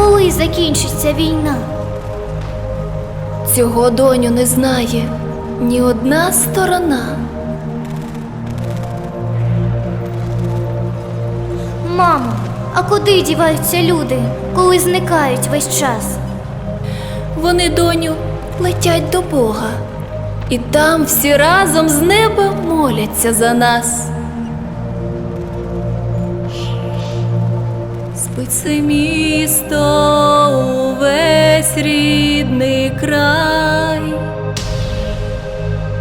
коли закінчиться війна? Цього доню не знає ні одна сторона. Мамо, а куди діваються люди, коли зникають весь час? Вони, доню, летять до Бога, і там всі разом з неба моляться за нас. Спить це місто увесь рідний край,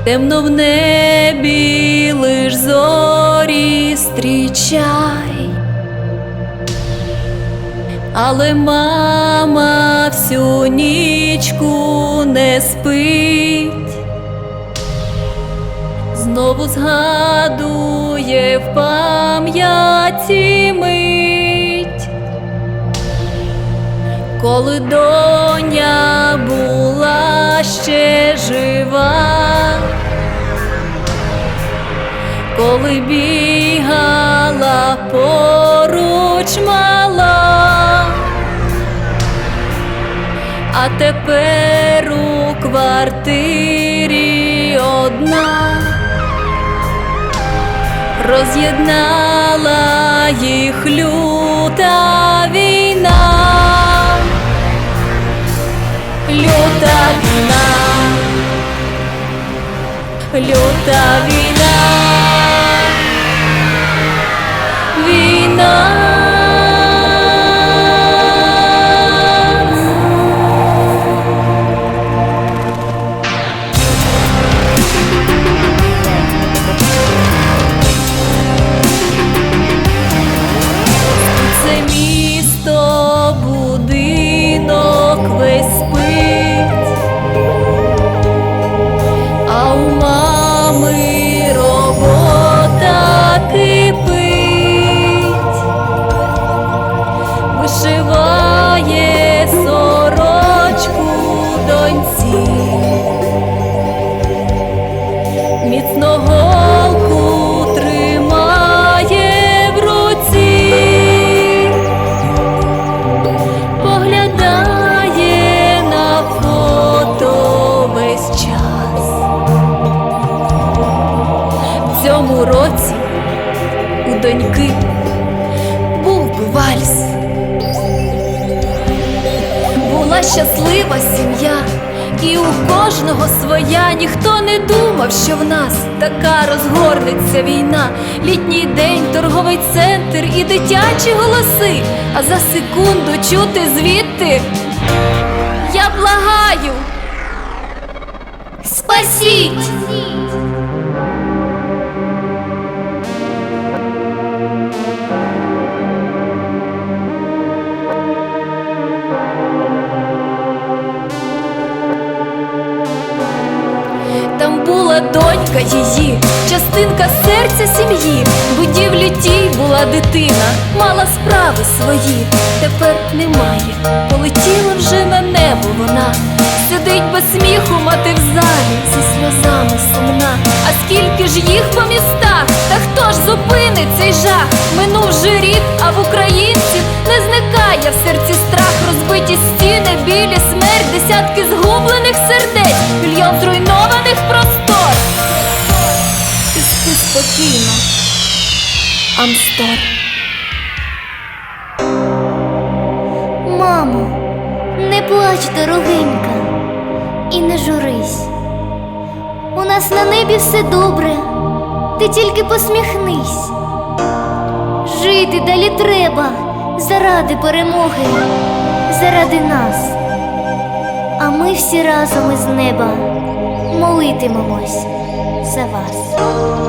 темно в небі лиш зорі стрічай. Але мама всю нічку не спить, знову згадує в пам'яті коли доня була ще жива, коли бігала поруч мала. А тепер у квартирі одна роз'єднала їх люта війна, люта війна, люта війна, війна. Це місто, Час. В цьому році у доньки був би вальс. Була щаслива сім'я, і у кожного своя. Ніхто не думав, що в нас така розгорнеться війна. Літній день, торговий центр і дитячі голоси. А за секунду чути звідти. Спасіть! Донька її, частинка серця сім'ї, будівлі тій була дитина, мала справи свої, тепер немає, полетіла вже на небо вона, сидить без сміху, мати в залі, зі сльозами сумна. А скільки ж їх по містах, та хто ж зупинить цей жах? Минув же рік, а в українців не зникає в серці страх, розбиті стіни, білі смерть, десятки згублених сердець, мільйон зруйнованих спокійно, Амстор. Мамо, не плач, дорогенька, і не журись. У нас на небі все добре, ти тільки посміхнись. Жити далі треба заради перемоги, заради нас. А ми всі разом із неба молитимемось за вас.